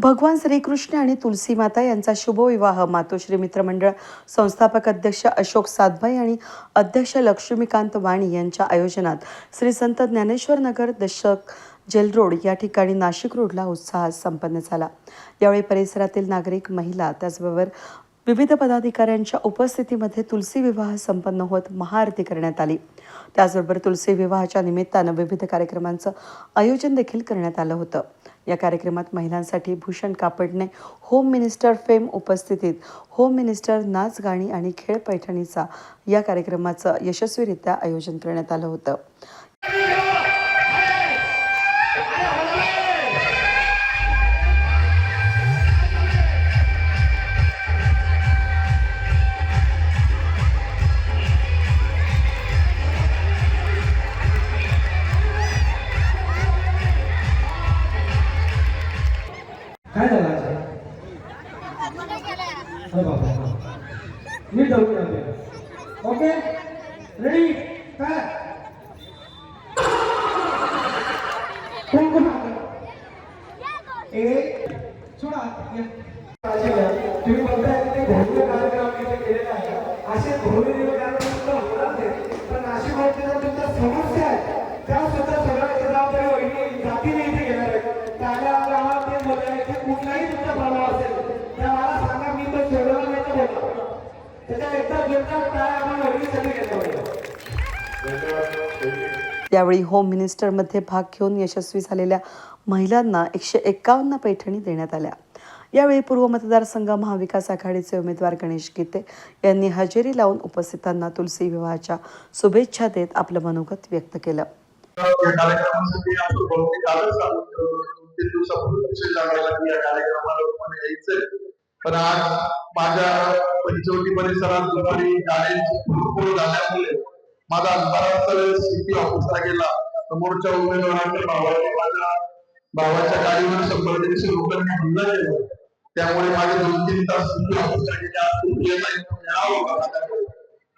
भगवान श्रीकृष्ण आणि तुलसी माता यांचा शुभविवाह मातोश्री मित्रमंडळ संस्थापक अध्यक्ष अशोक सातभाई आणि अध्यक्ष लक्ष्मीकांत वाणी यांच्या आयोजनात श्री संत ज्ञानेश्वर नगर दशक जेल रोड या ठिकाणी नाशिक रोडला उत्साहात संपन्न झाला. यावेळी परिसरातील नागरिक महिला त्याचबरोबर विविध पदाधिकाऱ्यांच्या उपस्थितीमध्ये तुलसी विवाह संपन्न होत महाआरती करण्यात आली. त्याचबरोबर तुलसी विवाहाच्या निमित्तानं विविध कार्यक्रमांचं आयोजन देखील करण्यात आलं होतं. या कार्यक्रमात महिलांसाठी Bhushan Kapadne home minister fame उपस्थितीत होम मिनिस्टर नाच गाणी आणि खेळ पैठणीचा या कार्यक्रमाचं यशस्वीरित्या आयोजन करण्यात आलं होतं. मी जाऊ राहिले ओके रेडी काय कोण कोण आलं? सोडा. तुम्ही म्हणताय ते भव्य कार्यक्रम इथे केलेला आहे. असे भव्य यावेळी होम मिनिस्टरमध्ये भाग घेऊन यशस्वी झालेल्या महिलांना एकशे एक्कावन्न पैठणी देण्यात आल्या. यावेळी पूर्व मतदारसंघ महाविकास आघाडीचे उमेदवार गणेश गीते यांनी हजेरी लावून उपस्थितांना तुलसी विवाहाच्या शुभेच्छा देत आपलं मनोगत व्यक्त केलं. या कार्यक्रमासाठी पण आज माझ्या पंचवटी परिसरात दुपारी गाड्यांची भरपूर झाल्यामुळे माझा बराचसा वेळ सिटी ऑफिसला गेला. समोरच्या उमेदवाराच्या भावाने माझ्या भावाच्या गाडीवर शंभर दीडशे रुपयांनी हल्ला केला त्यामुळे माझे दोन तीन तास सिटी ऑफिसला गेले आज मिळावं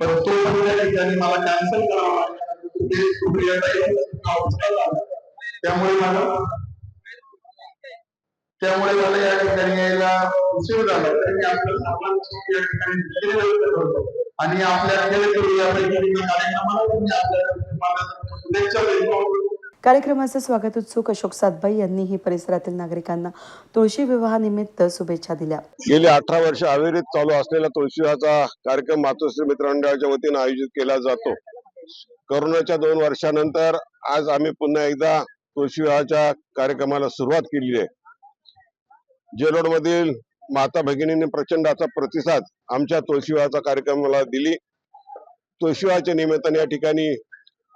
पण तो त्या ठिकाणी मला कॅन्सल करावा ते सुप्रियाताई ऑफिसला त्यामुळे मला त्यामुळे मला या ठिकाणी यायला उशीर झाला. तरी आपल्या सर्वांची या ठिकाणी करतो. आणि आपल्या खेळ करू यापैकी कार्यक्रमाला तुम्ही आपल्या शुभेच्छा देतो. कार्यक्रमाचे स्वागत उत्सुक अशोक सातबाई यांनीही परिसरातील नागरिकांना तुळशी विवाहानिमित्त शुभेच्छा दिल्या. गेली अठरा वर्ष अविरत चालू असलेला तुळशीचा कार्यक्रम मातोश्री मित्रमंडळाच्या वतीने आयोजित केला जातो. करोनाच्या दोन वर्षानंतर आज आम्ही पुन्हा एकदा तुळशी विवाहाच्या कार्यक्रमाला सुरुवात केली आहे. जेलोड मधील माता भगिनीने प्रचंड असा प्रतिसाद आमच्या तुळशीवाचा कार्यक्रमाला दिली. तुळशीवाच्या निमित्ताने या ठिकाणी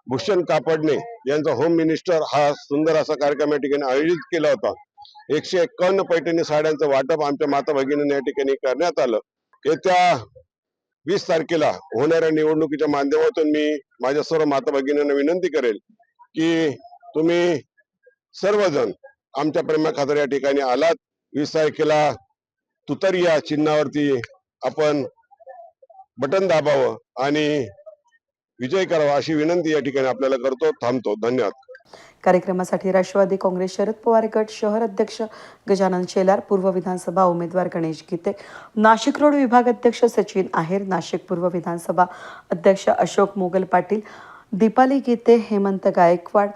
भूषण कापडणे यांचा होम मिनिस्टर हा सुंदर असा कार्यक्रम या ठिकाणी आयोजित केला होता. एकशे एक्कावन्न पैठणी साड्यांचं वाटप आमच्या माता भगिनीने या ठिकाणी करण्यात आलं. येत्या वीस तारखेला होणाऱ्या निवडणुकीच्या माध्यमातून मी माझ्या सर्व माता भगिनींना विनंती करेल की तुम्ही सर्वजण आमच्या प्रेमा खातर या ठिकाणी आलात. वीस तारखेला तुतर या चिन्हावरती आपण बटन दाबावं आणि विजय करावा अशी विनंती या ठिकाणी आपल्याला करतो थांबतो. धन्यवाद. कार्यक्रमासाठी राष्ट्रवादी काँग्रेस शरद पवार गट शहर अध्यक्ष गजानन शेलार पूर्व विधानसभा उमेदवार गणेश गीते नाशिक रोड विभाग अध्यक्ष सचिन आहेर नाशिक पूर्व विधानसभा अध्यक्ष अशोक मोगल पाटील दीपाली गीते हेमंत गायकवाड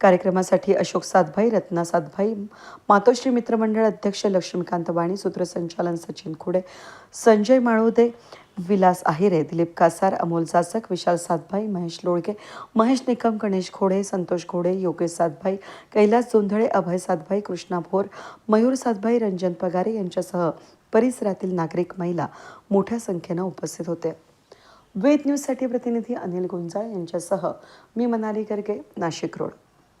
कार्यक्रमासाठी अशोक सातभाई रत्ना सातभाई मातोश्री मित्रमंडळ अध्यक्ष लक्ष्मीकांत वाणी सूत्रसंचालन सचिन खुडे संजय माळोदे विलास आहिरे दिलीप कासार अमोल जासक विशाल सातभाई महेश लोळगे महेश निकम गणेश खोडे संतोष घोडे योगेश सातभाई कैलास जोंधळे अभय सातभाई कृष्णा भोर मयूर सातभाई रंजन पगारे यांच्यासह परिसरातील नागरिक महिला मोठ्या संख्येनं उपस्थित होते. वेद न्यूजसाठी प्रतिनिधी अनिल गुंजाळ यांच्यासह मी मनाली गर्गे नाशिक रोड.